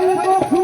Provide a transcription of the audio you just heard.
হয়তো